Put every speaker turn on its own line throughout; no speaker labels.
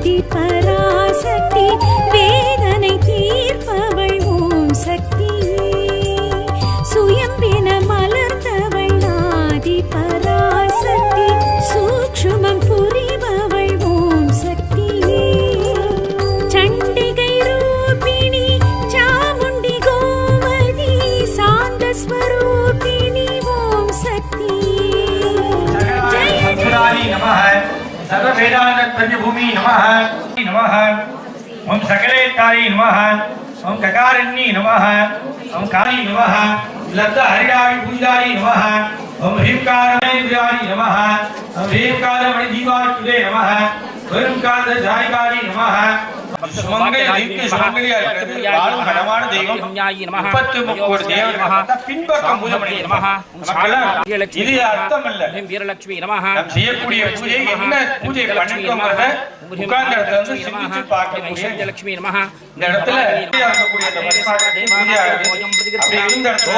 आदिपर भूमि नमः। नमः। ओम सकले सकलेतारी नमः। ओम ककारिणी नमः। ओम कारी नमः। लब्ध हरिदारी पूजारी नमः। ओम भीमकारमणिजारी नमः। ओम भीमकारमणिजीवाचुरे नमः। ओम कांत जायकारी नमः।
வீரலட்சுமி
நாம் செய்யக்கூடிய பூஜை என்ன பூஜை பண்ணிட்டோங்கிறத உட்கார்ந்த இடத்துல வந்து சிந்திச்சு பார்க்கக்கூடிய
லட்சுமி நமஹ
இந்த இடத்துல இருக்கக்கூடிய அந்த பரிமாற்றத்தை. அப்படி இருந்த இடத்துல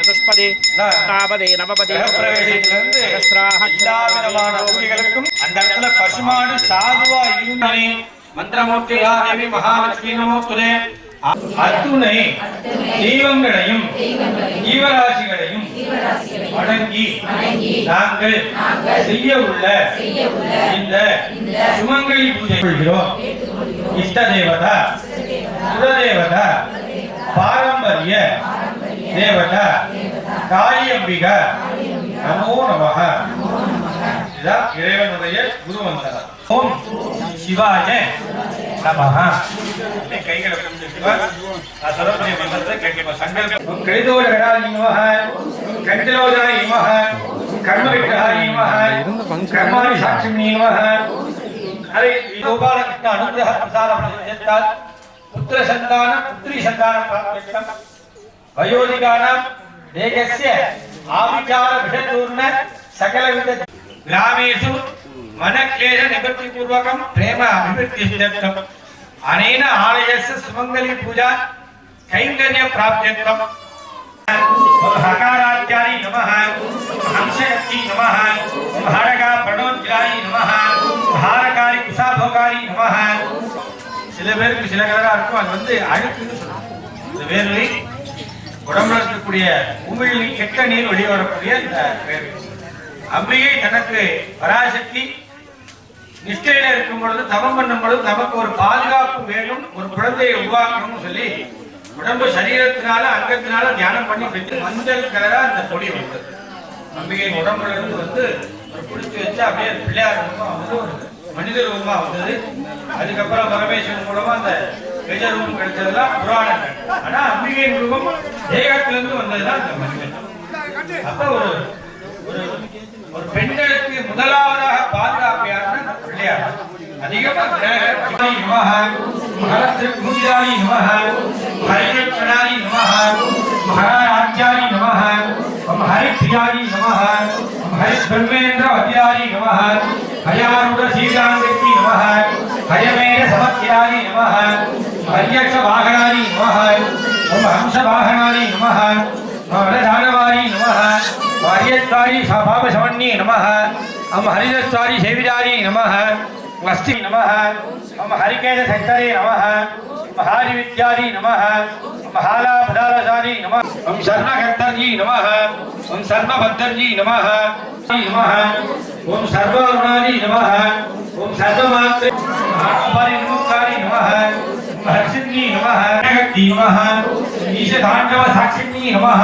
சதுஷ்பதே நவபதே
எல்லா விதமான அந்த இடத்துல பசுமாடு சாதுவா இருந்தானே மந்திரமூர்த்தியா தேவி மகாலட்சுமி நமோத்துரே அத்துணை தெய்வங்களையும் ஜீவராசிகளையும் வணங்கி நாங்கள் செய்ய உள்ள இந்த சுமங்கலி பூஜை கொள்கிறோம் இஷ்ட தேவதா குலதேவதா? பாரம்பரிய தேவதா? காளியம்பிகா? நமோ நமக இதுதான் இறைவனுடைய குருவந்தனம் ஓம் சிவாய நமக கைகளை கும்பிட்டு நான் சொல்லக்கூடிய மந்திரத்தை கேட்கணும். சங்கல்பம். கடாரி நமக ஓம் கண்டிலோதாரி நமக கர்ம விக்கிரகாரி நமக கர்மாணி சாட்சிமி நமக ஹரி கோபாலகிருஷ்ண அனுகிரக பிரசார பிரசத்தால் புத்திர சந்தான புத்திரி சந்தான பிராப்தியம் வயோதிகானாம் தேகஸ்ய ஆவிச்சார விஷச்சூர்ண சகலவித கிராமேஷு மனக்லேஷ நிவர்த்தி பூர்வகம் பிரேம அபிவிருத்திஷ்டம் அனேன ஆலயஸ்ய சுமங்கலி பூஜா கைங்கர்ய பிராப்தியத்வம் ஹகாராத்யாரி நமः ஹம்சயத்தி நமः ஹரகா பிரணோத்யாரி நமः ஹாரகாரி குசாபோகாரி நமः சில பேருக்கு சில கலராக இருக்கும். அது வந்து அழுக்குன்னு சொல்லுவாங்க. இந்த வேர்வை உடம்புல இருக்கக்கூடிய உமிழ் கெட்ட நீர் வெளியே வரக்கூடிய இந்த வேர்வை அம்பிகை தனக்கு பராசக்தி. நிஷ்டையில இருக்கும் பொழுது தவம் பண்ணும் பொழுது நமக்கு ஒரு பாதுகாப்பு வேணும் ஒரு குழந்தையை உருவாக்கணும்னு சொல்லி உடம்பு சரீரத்தினால அங்கத்தினால தியானம் பண்ணி பெற்று மஞ்சள் கலரா அந்த பொடி வந்தது அம்பிகை உடம்புல இருந்து வந்து ஒரு பிடிச்சி வச்சு அப்படியே பிள்ளையார் ரூபமா வந்து ஒரு மனித ரூபமா வந்தது. அதுக்கப்புறம் பரமேஸ்வரன் மூலமா அந்த கஜ ரூபம் கிடைச்சதெல்லாம் புராணங்கள். ஆனா அம்பிகையின் ரூபம் தேகத்திலிருந்து வந்ததுதான் அந்த மனிதன். அப்ப ஒரு ஒரு பெண்களுக்கு முதலாவதாக பாதுகாப்பு யாருன்னா பிள்ளையார் भारत भूजारी नमः भारत प्रणाली नमः महाराज्यारी नमः हमारे प्रियारी नमः हमारे धर्मेंद्र हत्यारी नमः हयारूढ़ श्रीरामकृति नमः हयमेर समत्यारी नमः हर्यक्ष वाहनारी नमः हम हंस वाहनारी नमः रधानवारी नमः वार्यकारी भाव समन्नी नमः हम हरिदस्वारी सेविदारी नमः వస్తి నమ. మమ హరికేత శంకరే నమ. మహారి విద్యాది నమ. మహాలా పదాలసాని నమ. ఓం శర్మకర్తర్యీ నమ. ఓం శర్మభద్రర్యీ నమ. నమ. ఓం సర్వరుణాని నమ. ఓం సర్వమాత్రే పరిముఖాని నమ. హర్షిణీ నమ. నమ. ईशधाण्डव नम। नमः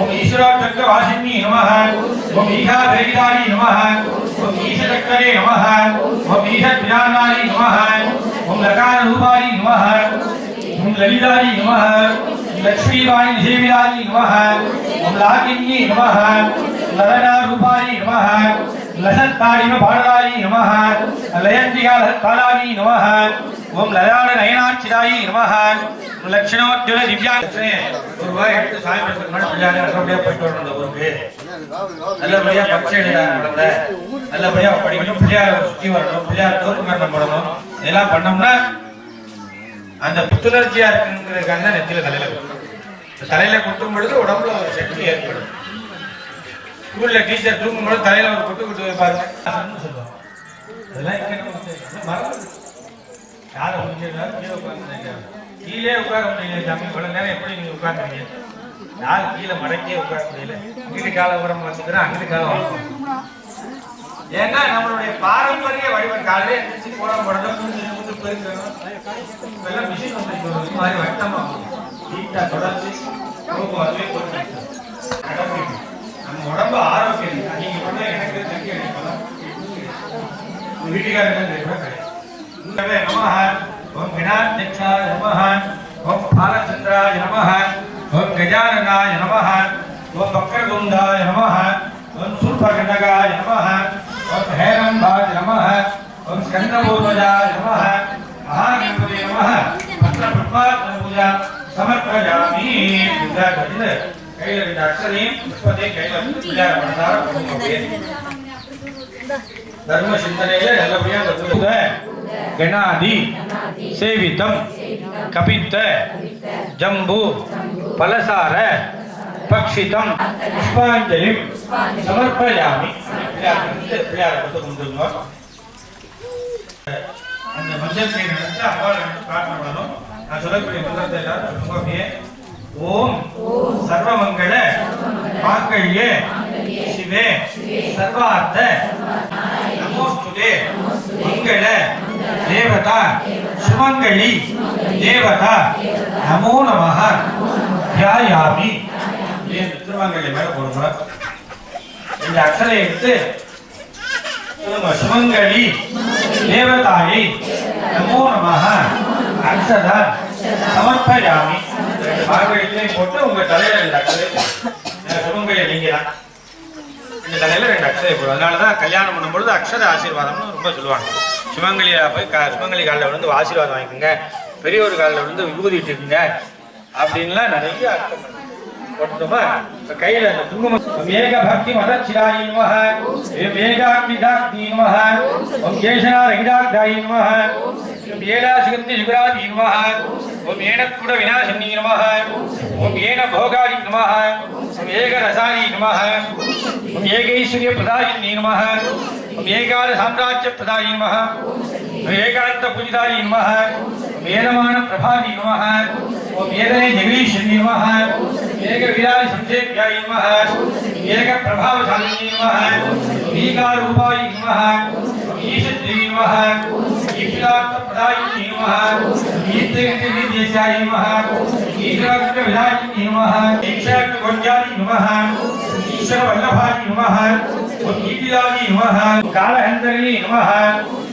ॐ ईश्वराचक्रवासिन्यै नमः। ॐ ईशाभेदितायै नमः। ॐ ईशचक्करे नमः। ॐ ईशज्ञानाय नमः। ॐ लकाररूपाय नमः। ॐ ललिताय नमः। லகார ரூபாரி நமஹ ஓம் நமஹ லக்ஷ்மீவாணி சேவிதாரி நமஹ லலனா ரூபாரி நமஹ லசத்தாடிம பாடலாயி நமஹ லயந்திகா லசத்தாலாயி நமஹ ஓம் லயாட நயனாட்சிதாயி நமஹ லட்சணோத்யுல திவ்யா ஒரு ரூபாய் எடுத்து சாமி படத்துக்கு முன்னாடி பிள்ளையார நல்லபடியா போயிட்டு வரணும் அந்த ஊருக்கு. நல்லபடியா பச்சை நடந்த நல்லபடியா படிக்கணும் பிள்ளையார சுத்தி வரணும் பிள்ளையார் தோப்பு கரணம் போடணும். இதெல்லாம் பண்ணோம்னா அந்த புத்துணர்ச்சியா இருக்குங்கிறதுக்காக தான் நெத்தியில தலையில குத்தணும். தலையில குத்தும் பொழுது உடம்புல ஒரு சக்தி ஏற்படும். ஸ்கூல்ல டீச்சர் தூங்கும் பொழுது தலையில ஒரு குத்து குத்து வைப்பாரு. சொல்லுவாங்க. அதெல்லாம் இங்க மறந்து யாரை முடிஞ்சிருந்தாலும் கீழே உட்காந்து கீழே உட்கார முடியல சாமி. இவ்வளவு நேரம் எப்படி நீங்க உட்காந்துருங்க யார் கீழே மடக்கியே உட்கார முடியல. அங்கிட்டு கால உரம் வச்சுக்கிறேன் அங்கிட்டு கால ஏன்னா நம்மளுடைய பாரம்பரிய வடிவம் காலையில எந்திரிச்சு போட போடணும் மூஞ்சி மூஞ்சி பெருக்கணும் இப்பெல்லாம் மிஷின் வந்துருக்கு மாதிரி வட்டமா நீட்டா தொடர்ச்சி கோபம் அதுவே போட்டு கடைபிடிக்கணும். நம்ம உடம்பு ஆரோக்கியம் இருக்கு. நீங்க பண்ண எனக்கு தங்கி அடிக்கலாம் வீட்டுக்காரங்க கூட கிடையாது நமஹ ஓம் கணாத்யக்ஷாய நமஹ ஓம் பாலச்சந்திராய நமஹ ஓம் கஜானனாய நமஹ ஓம் வக்ரதுண்டாய நமஹ ஓம் சூர்பகண்டகாய நமஹ ஓம் ஹேரம்பாய நமஹ ஓம் ஸ்கந்தபூர்வஜாய நமஹ மகாகணபதி நமஹ பத்ர புஷ்பாத்ம பூஜா சமர்ப்பயாமி பூஜா கட்டில கையில ரெண்டு அக்ஷரையும் புஷ்பத்தையும் கையில பூஜா பண்ணதார பண்ணுங்க தர்ம சிந்தனையில நல்லபடியா கத்துக்க கணாதி சேவிதம் கபித்த ஜம்பு பலசார பக்ஷிதம் புஷ்பாஞ்சலி சமர்ப்பயாமி. பிள்ளையார் வந்து பிள்ளையாரை வந்து கொண்டுங்க அந்த மஞ்சள் அம்பாவை நினைச்சு பிரார்த்தனை பண்ணணும். நான் சொல்லக்கூடிய மந்திரத்தை எல்லாரும் அப்படியே ஓம் சர்வமங்கள மாங்கல்ய சிவே சர்வார்த்த நமோஸ்துதே மங்கள தேவதா சுமங்கலி தேவதா நமோ நமஹ தியாயாமி திருமங்கலி மேல போடுறோம் இந்த அக்ஷரை எடுத்து சுமங்கலி தேவதாயை நமோ நமஹ அக்ஷதா. சமர்ப்பயாமி. மார்கழிலையும் போட்டு உங்க தலையில ரெண்டு அக்ஷரை சுமங்கலி நீங்க தான் இந்த தலையில ரெண்டு அக்ஷரை போடும் அதனால தான் கல்யாணம் பண்ணும்பொழுது அக்ஷர ஆசீர்வாதம்னு ரொம்ப சொல்லுவாங்க. சிவங்கலியில போய் க சிவங்கலி காலில் விழுந்து ஆசீர்வாதம் வாங்கிக்கோங்க. பெரியவர் காலில் விழுந்து விபூதி இட்டுக்குங்க அப்படின்லாம் நிறைய அர்த்தம். போட்டுட்டோமா இப்ப கையில இந்த குங்குமம் மேக பக்தி மதச்சிராயி நமஹ மேகாக்னிதாக்னி நமஹ ஓம் கேசனா ரகிதாக்தாயி நமஹ ஓம் ஏலாசிகந்தி சுகராதி நமஹ ஓம் ஏனக்குட விநாசினி நமஹ ஓம் ஏன போகாரி நமஹ ஓம் ஏக ரசாயி நமஹ ஓம் ஏகைஸ்வர்ய பிரதாயினி நமஹ ஓம் ஏகால சாம்ராஜ்ய பிரதாயி நமஹ ஓம் ஏகாந்த பூஜிதாயி நமஹ ஓம் ஏனமான பிரபாதி நமஹ ஓம் ஏதனே ஜெகதீஸ்வரி நமஹ ఏక వీరాని సంక్షేప్యాయ నమః ఏక ప్రభావశాలిని నమః నీకారూపాయ నమః ఈశద్రి నమః ఈశ్వరార్థ ప్రదాయ నమః ఈశ్వరకి విదేశాయ నమః ఈశ్వరార్థ విధాయ నమః ఈశ్వరార్థ గొంజాని నమః ఈశ్వర వల్లభాయ నమః ఈపిలాని నమః కాలహంతరిని నమః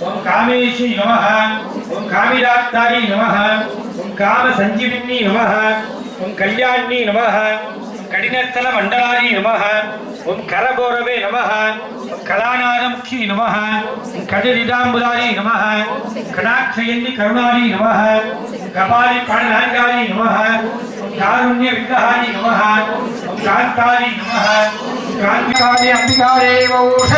ఓం కామేశి నమః ఓం కామిరాత్తారి నమః ఓం కామ సంజీవిని నమః ஓம் கல்யாணி நம கடினத்தல மண்டலாரி நம ஓம் கரகோரவே நம கலாநாதமுக்கி நம கதிரிதாம்புதாரி நம கடாட்சயந்தி கருணாரி நம கபாலி பாடலாங்காரி நம தாருண்ய விதஹாரி நம காந்தாரி நம காந்திகாரி அம்பிகாரே ஓஷ